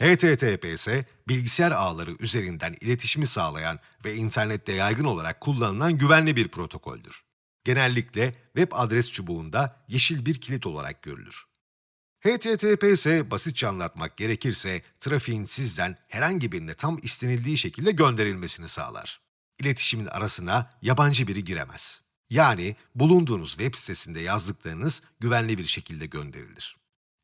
HTTPS, bilgisayar ağları üzerinden iletişimi sağlayan ve internette yaygın olarak kullanılan güvenli bir protokoldür. Genellikle web adres çubuğunda yeşil bir kilit olarak görülür. HTTPS basitçe anlatmak gerekirse trafiğin sizden herhangi birine tam istenildiği şekilde gönderilmesini sağlar. İletişimin arasına yabancı biri giremez. Yani bulunduğunuz web sitesinde yazdıklarınız güvenli bir şekilde gönderilir.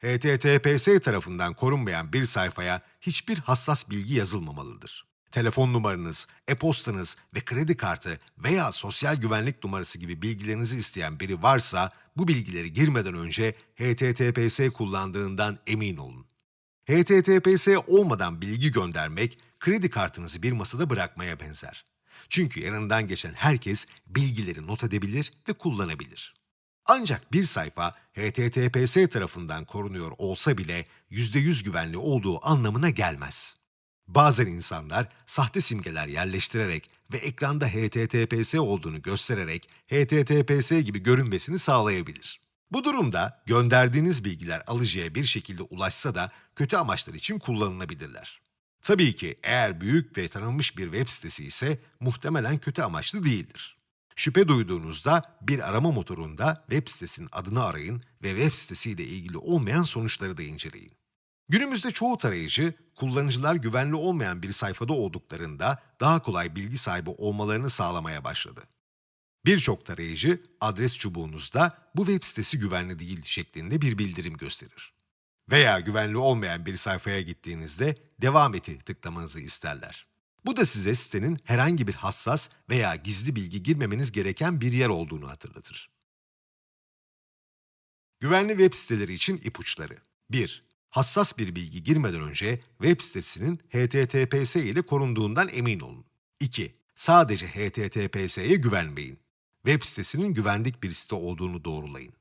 HTTPS tarafından korunmayan bir sayfaya hiçbir hassas bilgi yazılmamalıdır. Telefon numaranız, e-postanız ve kredi kartı veya sosyal güvenlik numarası gibi bilgilerinizi isteyen biri varsa bu bilgileri girmeden önce HTTPS kullandığından emin olun. HTTPS olmadan bilgi göndermek kredi kartınızı bir masada bırakmaya benzer. Çünkü yanından geçen herkes bilgileri not edebilir ve kullanabilir. Ancak bir sayfa HTTPS tarafından korunuyor olsa bile %100 güvenli olduğu anlamına gelmez. Bazen insanlar sahte simgeler yerleştirerek ve ekranda HTTPS olduğunu göstererek HTTPS gibi görünmesini sağlayabilir. Bu durumda gönderdiğiniz bilgiler alıcıya bir şekilde ulaşsa da kötü amaçlar için kullanılabilirler. Tabii ki eğer büyük ve tanınmış bir web sitesi ise muhtemelen kötü amaçlı değildir. Şüphe duyduğunuzda bir arama motorunda web sitesinin adını arayın ve web sitesiyle ilgili olmayan sonuçları da inceleyin. Günümüzde çoğu tarayıcı, kullanıcılar güvenli olmayan bir sayfada olduklarında daha kolay bilgi sahibi olmalarını sağlamaya başladı. Birçok tarayıcı adres çubuğunuzda bu web sitesi güvenli değil şeklinde bir bildirim gösterir. Veya güvenli olmayan bir sayfaya gittiğinizde devam eti tıklamanızı isterler. Bu da size sitenin herhangi bir hassas veya gizli bilgi girmemeniz gereken bir yer olduğunu hatırlatır. Güvenli web siteleri için ipuçları 1. Hassas bir bilgi girmeden önce web sitesinin HTTPS ile korunduğundan emin olun. 2. Sadece HTTPS'ye güvenmeyin. Web sitesinin güvenlik bir site olduğunu doğrulayın.